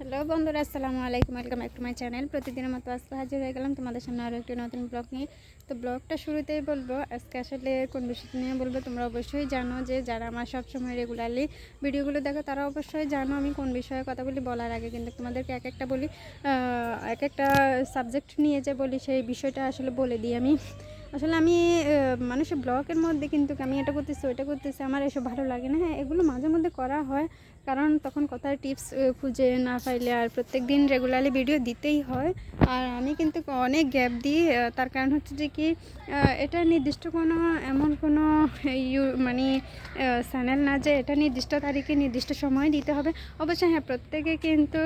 Hello বন্ধুরা, আসসালামু আলাইকুম। Welcome back to my channel প্রতিদিনের মতো আজকে হাজির হয়ে গেলাম তোমাদের সামনে আরও একটি নতুন ব্লগ নিয়ে। তো ব্লগটা শুরুতেই বলব, আজকে আসলে কোন বিষয়টা নিয়ে বলব তোমরা অবশ্যই জানো যে যারা আমার সবসময় রেগুলারলি ভিডিওগুলো দেখো, তারা অবশ্যই জানো আমি কোন বিষয়ে কথা বলি বলার আগে। কিন্তু তোমাদেরকে এক একটা বলি এক একটা সাবজেক্ট নিয়ে যে বলি, সেই বিষয়টা আসলে বলে দিই আমি। আসলে আমি মানুষের ব্লগের মধ্যে কিন্তু আমি এটা করতেছি, ওইটা করতেছি, আমার এসব ভালো লাগে না। হ্যাঁ এগুলো মাঝে মধ্যে করা হয়, কারণ তখন কথার টিপস খুঁজে না পাইলে আর প্রত্যেক দিন রেগুলারলি ভিডিও দিতেই হয়। আর আমি কিন্তু অনেক গ্যাপ দিই তার কারণ হচ্ছে যে কি এটা নির্দিষ্ট কোনো এমন কোনো ইউ মানে চ্যানেল না যে এটা নির্দিষ্ট তারিখে নির্দিষ্ট সময় দিতে হবে। অবশ্যই হ্যাঁ প্রত্যেকে কিন্তু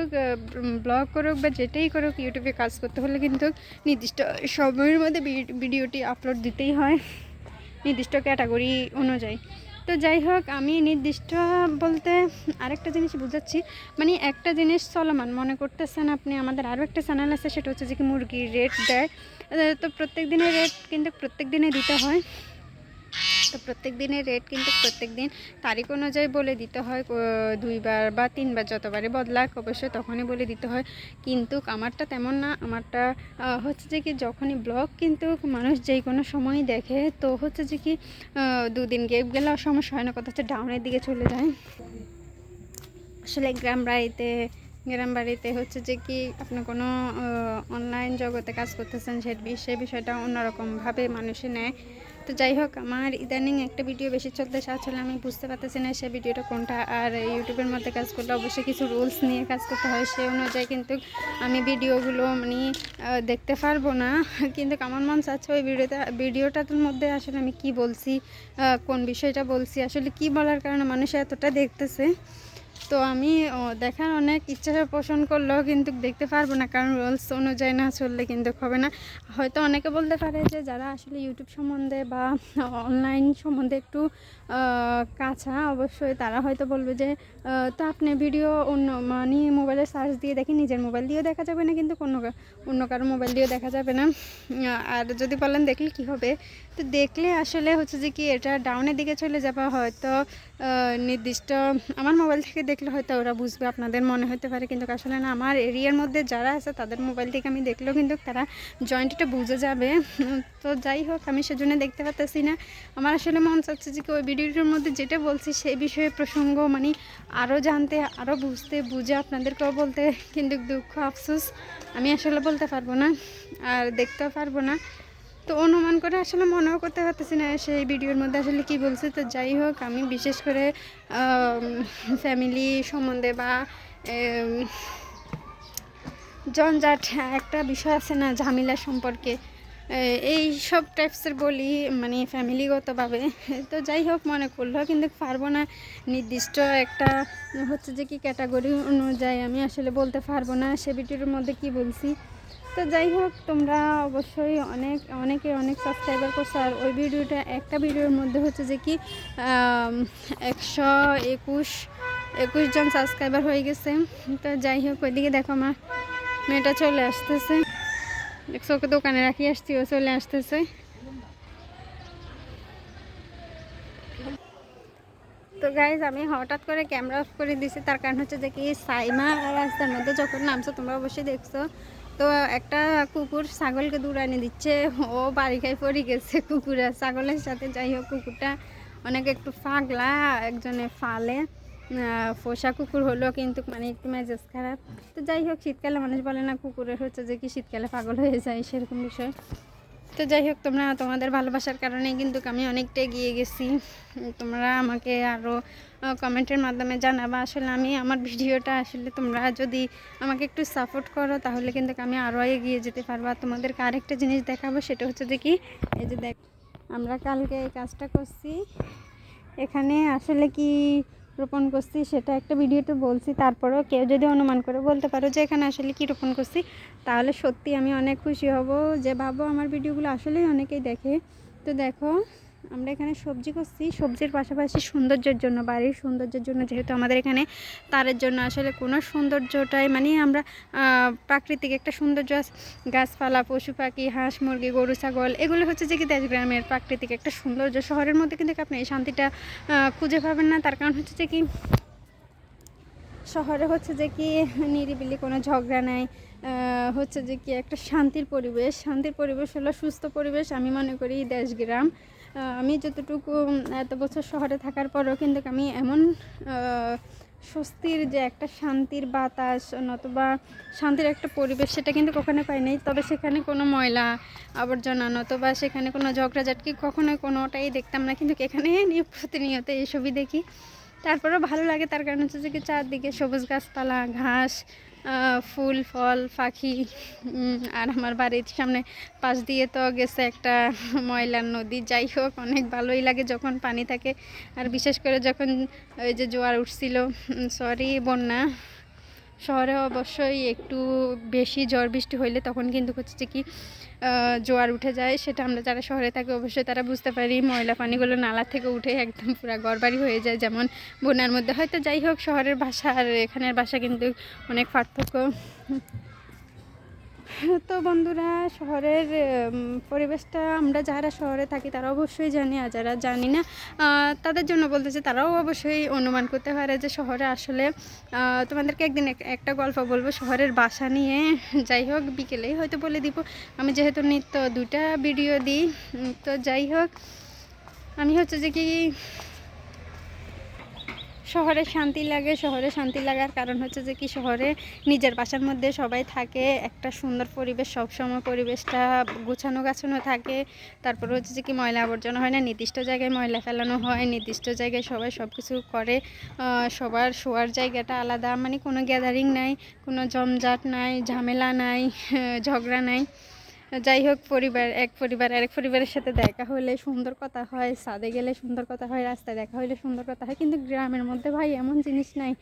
ব্লগ করুক বা যেটাই করুক ইউটিউবে কাজ করতে হলে কিন্তু নির্দিষ্ট সময়ের মধ্যে ভিডিওটি আপলোড দিতেই হয় নির্দিষ্ট ক্যাটাগরি অনুযায়ী। তো যাই হোক, আমি নির্দিষ্ট বলতে আরেকটা জিনিস বুঝাচ্ছি। মানে একটা জিনিস চলমান, মনে করতেছেন আপনি, আমাদের আরও একটা চ্যানেল আছে, সেটা হচ্ছে যে কি মুরগির রেট দেয়। তো প্রত্যেক দিনের রেট কিন্তু প্রত্যেক দিনে দিতে হয়। তো প্রত্যেক দিনের রেট কিন্তু প্রত্যেক দিন তারিখ অনুযায়ী বলে দিতে হয় দুইবার বা তিনবার যতবারই বদলাক অবশ্যই তখনই বলে দিতে হয়। কিন্তু আমারটা তেমন না, আমারটা হচ্ছে যে কি যখনই ব্লগ কিন্তু মানুষ যেই কোনো সময় দেখে তো হচ্ছে যে কি দুদিন গেপ গেলেও সমস্যা হয় না, কথা হচ্ছে ডাউনের দিকে চলে যায়। আসলে গ্রাম বাড়িতে গ্রাম বাড়িতে হচ্ছে যে কি আপনি কোনো অনলাইন জগতে কাজ করতেছেন সে বিষয়টা অন্যরকমভাবে মানুষে নেয়। তো যাই হোক, আমার ইদানিং একটা ভিডিও বেশি চলতেছে আসলে আমি বুঝতে পারতেছি না সে ভিডিওটা কোনটা। আর ইউটিউবের মধ্যে কাজ করলে অবশ্যই কিছু রুলস নিয়ে কাজ করতে হয়, সে অনুযায়ী কিন্তু আমি ভিডিওগুলো মানে দেখতে পারব না। কিন্তু আমার মন চাচ্ছে ওই ভিডিওতে ভিডিওটার মধ্যে আসলে আমি কি বলছি কোন বিষয়টা বলছি, আসলে কি বলার কারণে মানুষ এতটা দেখতেছে। তো আমি দেখার অনেক ইচ্ছা পোষণ করলেও কিন্তু দেখতে পারব না। কারণ রুলস অনুযায়ী না চললে কিন্তু হবে না। হয়তো অনেকে বলতে পারে যে, যারা আসলে ইউটিউব সম্বন্ধে বা অনলাইন সম্বন্ধে একটু কাঁচা অবশ্যই তারা হয়তো বলবে যে তো আপনি ভিডিও অন্য মানে মোবাইলে সার্চ দিয়ে দেখি নিজের মোবাইল দিয়েও দেখা যাবে না, কিন্তু কোনো কা- অন্য কারও মোবাইল দিয়েও দেখা যাবে না। আর যদি বলেন দেখলে কি হবে? তো দেখলে আসলে হচ্ছে যে কি এটা ডাউনের দিকে চলে যাবে। হয়তো নির্দিষ্ট, আমার মোবাইল থেকে দেখলে হয়তো ওরা বুঝবে, আপনাদের মনে হতে পারে, কিন্তু আসলে না, আমার এরিয়ার মধ্যে যারা আছে, তাদের মোবাইল থেকে আমি দেখলেও কিন্তু তারা জয়েন্টটা বুঝে যাবে। তো যাই হোক, আমি সেজন্য দেখতে পাচ্ছি না। আমার আসলে মন চাচ্ছে যে ওই ভিডিওটার মধ্যে যেটা বলছি, সেই বিষয়ে প্রসঙ্গ মানে আরও জানতে আরও বুঝতে, বুঝে আপনাদেরকেও বলতে কিন্তু দুঃখ, আফসোস। আমি আসলে বলতে পারব না, আর দেখতেও পারব না। তো অনুমান করে আসলে মনেও করতে পারতেছি না সেই ভিডিওর মধ্যে আসলে কি বলছে। তো যাই হোক, আমি বিশেষ করে ফ্যামিলি সম্বন্ধে বা জঞ্জাট একটা বিষয় আছে না, ঝামেলা সম্পর্কে এই সব টাইপসের বলি মানে ফ্যামিলিগতভাবে তো যাই হোক, মনে করলেও কিন্তু পারব না। নির্দিষ্ট একটা হচ্ছে যে কি ক্যাটাগরি অনুযায়ী আমি আসলে বলতে পারব না। সে ভিডিওর মধ্যে কি বলছি? তো যাই হোক, তোমরা অবশ্যই অনেক, অনেকে অনেক সাবস্ক্রাইবার করছ। আর ওই ভিডিওটা, একটা ভিডিওর মধ্যে হচ্ছে যে কি একশো একুশ একুশ জন সাবস্ক্রাইবার হয়ে গেছে। তো যাই হোক, ওইদিকে দেখো আমার মেয়েটা চলে আসতেছে। দেখছ, ওকে দোকানে রাখি আসছি, ও চলে আসতেছে। তো গাইজ আমি হঠাৎ করে ক্যামেরা অফ করে দিছি, তার কারণ হচ্ছে যে কি, সাইমা রাস্তার মধ্যে যখন নামছো, তোমরা অবশ্যই দেখছ। তো একটা কুকুর ছাগলকে দূরানি দিচ্ছে, ও বাড়ি খাই পড়ে গেছে কুকুরের ছাগলের সাথে যাই হোক, কুকুরটা অনেক একটু ফাগলা একজনে ফালে। পোষা কুকুর হলো কিন্তু মানে একটু মেজাজ খারাপ। তো যাই হোক, শীতকালে মানুষ বলে না কুকুরের হচ্ছে যে কি শীতকালে পাগল হয়ে যায়, সেরকম বিষয়। তো যাই হোক, তোমরা তোমাদের ভালোবাসার কারণে কিন্তু আমি অনেকটা এগিয়ে গেছি। তোমরা আমাকে আরও কমেন্টের মাধ্যমে জানাবা। আসলে আমি, আমার ভিডিওটা আসলে তোমরা যদি আমাকে একটু সাপোর্ট করো, তাহলে কিন্তু আমি আরও এগিয়ে যেতে পারব। আর তোমাদেরকে আরেকটা জিনিস দেখাবো, সেটা হচ্ছে কি, এই যে দেখ, আমরা কালকে এই কাজটা করছি। এখানে আসলে কি রোপণ করছি, সেটা একটা ভিডিওতে বলছি, তারপরেও কেউ যদি অনুমান করে বলতে পারো যে এখানে আসলে কি রোপণ করছি, তাহলে সত্যি আমি অনেক খুশি হব যে ভাবো আমার ভিডিওগুলো আসলেই অনেকেই দেখে। তো দেখো আমরা এখানে সবজি করছি। সবজির পাশাপাশি সৌন্দর্যের জন্য বাড়ির সৌন্দর্যের জন্য যেহেতু আমাদের এখানে তারের জন্য আসলে কোনো সৌন্দর্যটাই মানে আমরা প্রাকৃতিক একটা সৌন্দর্য গাছপালা পশু পাখি হাঁস মুরগি গরু ছাগল এগুলো হচ্ছে যে কি দেশগ্রামের প্রাকৃতিক একটা সৌন্দর্য। শহরের মধ্যে কিন্তু আপনি এই শান্তিটা খুঁজে পাবেন না। তার কারণ হচ্ছে যে কি শহরে হচ্ছে যে কি নিরিবিলি কোনো ঝগড়া নাই হচ্ছে যে কি একটা শান্তির পরিবেশ। শান্তির পরিবেশ হলো সুস্থ পরিবেশ আমি মনে করি দেশ গ্রাম। আহ, আমি যতটুকু এত বছর শহরে থাকার পরেও কিন্তু আমি এমন স্বস্তির যে একটা শান্তির বাতাস, নতুবা শান্তির একটা পরিবেশ, সেটা কিন্তু কখনো পাই নাই তবে সেখানে কোনো ময়লা আবর্জনা, নতুবা সেখানে কোনো ঝগড়াঝাটকি কখনোই কোনোটাই দেখতাম না। কিন্তু এখানে নিয়ে প্রতিনিয়ত এইসবই দেখি। তারপরেও ভালো লাগে, তার কারণ হচ্ছে যে চারদিকে সবুজ গাছপালা, ঘাস ফুল, ফল, পাখি আর আমার বাড়ির সামনে পাশ দিয়ে তো গেছে একটা ময়লার নদী। যাই হোক, অনেক ভালোই লাগে যখন পানি থাকে। আর বিশেষ করে যখন ওই যে জোয়ার উঠছিল সরি বন্যা। শহরে অবশ্যই একটু বেশি ঝড় বৃষ্টি হইলে তখন কিন্তু হচ্ছে যে কি জোয়ার উঠে যায়। সেটা আমরা যারা শহরে থাকি অবশ্যই তারা বুঝতে পারি। ময়লা পানিগুলো নালা থেকে উঠে একদম পুরো গড়বাড়ি হয়ে যায় যেমন বন্যার মধ্যে। হয়তো যাই হোক শহরের ভাষা আর এখানের ভাষা কিন্তু অনেক পার্থক্য। তো বন্ধুরা, শহরের পরিবেশটা, আমরা যারা শহরে থাকি, তারা অবশ্যই জানি, আর যারা জানি না তাদের জন্য বলতেছে তারাও অবশ্যই অনুমান করতে পারে যে শহরে আসলে তোমাদেরকে একদিন এক- একটা গল্প বলব। শহরের বাসা নিয়ে, যাই হোক, বিকেলেই হয়তো বলে দিব। আমি যেহেতু নিত্য দুটা ভিডিও দিই তো যাই হোক, আমি হচ্ছে যে কি শহরে শান্তি লাগে, শহরে শান্তি লাগার কারণ হচ্ছে যে কি শহরে নিজের বাসার মধ্যে সবাই থাকে, একটা সুন্দর পরিবেশ, সবসময় পরিবেশটা গুছানো গাছানো থাকে। তারপর হচ্ছে যে কি ময়লা আবর্জনা হয় না, নির্দিষ্ট জায়গায় ময়লা ফেলানো হয়, নির্দিষ্ট জায়গায় সবাই সব কিছু করে সবার শোয়ার জায়গাটা আলাদা মানে কোনো গ্যাদারিং নাই, কোনো জমজাট নাই, ঝামেলা নাই, ঝগড়া নাই। যাই হোক, পরিবার, এক পরিবার, আরেক পরিবারের সাথে দেখা হলে সুন্দর কথা হয় সাদে গেলে সুন্দর কথা হয়, রাস্তায় দেখা হলে সুন্দর কথা হয়। কিন্তু গ্রামের মধ্যে ভাই এমন জিনিস নাই।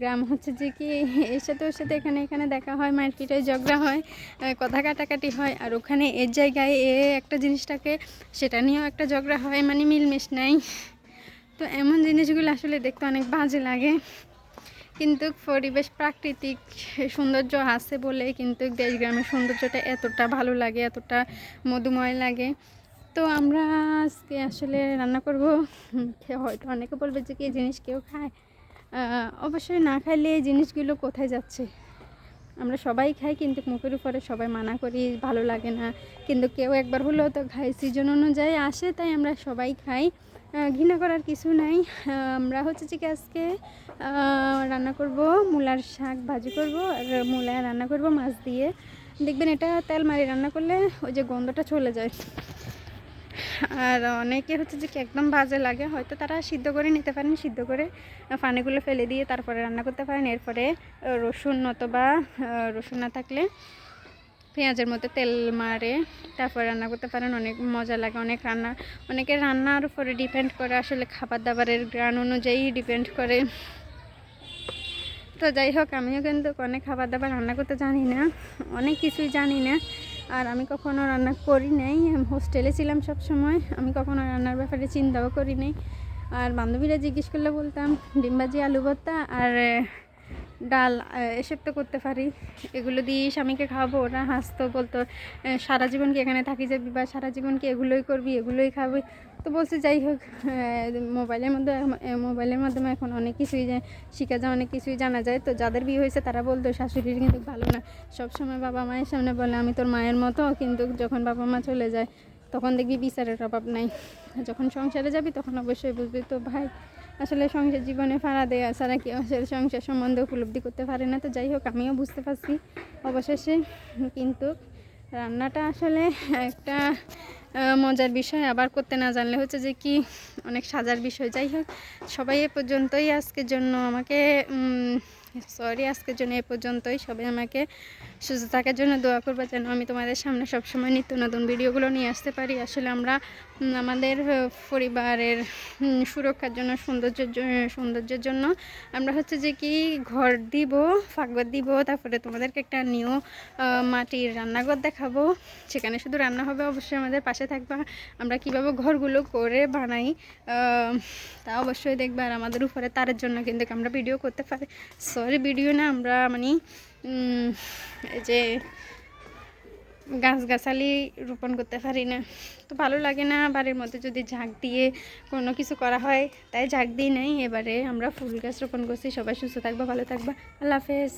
গ্রাম হচ্ছে যে কি, এর সাথে ওর সাথে এখানে এখানে দেখা হয়, মারপিটে ঝগড়া হয় কথা কাটাকাটি হয়। আর ওখানে এর জায়গায় এ একটা জিনিসটাকে, সেটা নিয়েও একটা ঝগড়া হয় মানে মিলমিশ নাই। তো এমন জিনিসগুলো আসলে দেখতে অনেক বাজে লাগে। কিন্তু পরিবেশ প্রাকৃতিক সৌন্দর্য আছে বলে কিন্তু দেশ গ্রামের সৌন্দর্যটা এতটা ভালো লাগে, এতটা মধুময় লাগে। তো আমরা আজকে আসলে রান্না করব। হয়তো অনেকে বলবে যে কি জিনিস কেউ খায়? অবশ্যই না খাইলে এই জিনিসগুলো কোথায় যাচ্ছে? আমরা সবাই খাই কিন্তু মুখের উপরে সবাই মানা করি, ভালো লাগে না। কিন্তু কেউ একবার হলেও তো খাই সিজন অনুযায়ী আসে, তাই আমরা সবাই খাই। ঘৃণা করার কিছু নাই। আমরা হচ্ছে যে আজকে রান্না করব মূলার শাক ভাজি করব আর মূলা রান্না করব মাছ দিয়ে। দেখবেন এটা তেল মারি রান্না করলে ওই যে গন্ধটা চলে যায়। আর অনেকে হচ্ছে যে একদম বাজে লাগে হয়তো তারা সিদ্ধ করে নিতে পারেন সিদ্ধ করে পানিগুলো ফেলে দিয়ে তারপরে রান্না করতে পারেন। এরপরে রসুন আহ, রসুন না থাকলে পেঁয়াজের মধ্যে তেল মারে, তারপর রান্না করতে পারেন, অনেক মজা লাগে, অনেক রান্না, অনেকের রান্নার উপরে ডিপেন্ড করে আসলে খাবার দাবারের গ্রান অনুযায়ী ডিপেন্ড করে। তো যাই হোক, আমিও কিন্তু অনেক খাবার দাবার রান্না করতে জানি না, অনেক কিছুই জানি না, আর আমি কখনো রান্না করি নাই, আমি হোস্টেলে ছিলাম সব সময় আমি কখনো রান্নার ব্যাপারে চিন্তাও করি নাই। আর বান্ধবীরা জিজ্ঞেস করলে বলতাম ডিমবাজি আলু ভর্তা, আর ডাল এসব তো করতে পারি। এগুলো দিয়ে স্বামীকে খাওয়াবো, ওরা হাসতো, বলতো সারা জীবন কি এখানে থাকি যাবি বা সারা জীবন কি এগুলোই করবি, এগুলোই খাবি? তো বলছি, যাই হোক মোবাইলের মধ্যে মোবাইলের মাধ্যমে এখন অনেক কিছুই শিখা যায় অনেক কিছুই জানা যায়। তো যাদের বিয়ে হয়েছে, তারা বলতো, শাশুড়ির কিন্তু ভালো না। সবসময় বাবা মায়ের সামনে বলে, আমি তোর মায়ের মতো, কিন্তু যখন বাবা মা চলে যায়, তখন দেখবি বিচারের অভাব নাই। যখন সংসারে যাবি, তখন অবশ্যই বুঝবি তো ভাই আসলে সংসার জীবনে ফাড়া দেওয়া ছাড়া কি আসলে সংসার সম্বন্ধে উপলব্ধি করতে পারে না। তো যাই হোক, আমিও বুঝতে পারছি অবশেষে। কিন্তু রান্নাটা আসলে একটা মজার বিষয়। আবার করতে না জানলে হচ্ছে যে কি, অনেক সাজার বিষয়। যাই হোক, সবাই এ পর্যন্তই আজকের জন্য আমাকে সরি আজকের জন্য এ পর্যন্তই। সবাই আমাকে সুস্থ থাকার জন্য দোয়া করব যেন আমি তোমাদের সামনে সবসময় নিত্য নতুন ভিডিওগুলো নিয়ে আসতে পারি। আসলে আমরা আমাদের পরিবারের সুরক্ষার জন্য, সৌন্দর্যের সৌন্দর্যের জন্য আমরা হচ্ছে যে কি ঘর দিব ফাঁকঘর দিব, তারপরে তোমাদেরকে একটা নিউ মাটির রান্নাঘর দেখাবো। সেখানে শুধু রান্না হবে, অবশ্যই আমাদের পাশে থাকবা। আমরা কীভাবে ঘরগুলো করে বানাই তা অবশ্যই দেখবে। আর আমাদের উপরে তারের জন্য কিন্তু আমরা ভিডিও করতে পারি। সরি ভিডিও না, আমরা মানে যে গাছগাছালি রোপণ করতে পারি না। তো ভালো লাগে না বাড়ির মধ্যে যদি ঝাঁক দিয়ে কোনো কিছু করা হয়, তাই ঝাঁক দিই নাই। এবারে আমরা ফুল গাছ রোপণ করছি। সবাই সুস্থ থাকবা, ভালো থাকবা। আল্লাহ হাফেজ।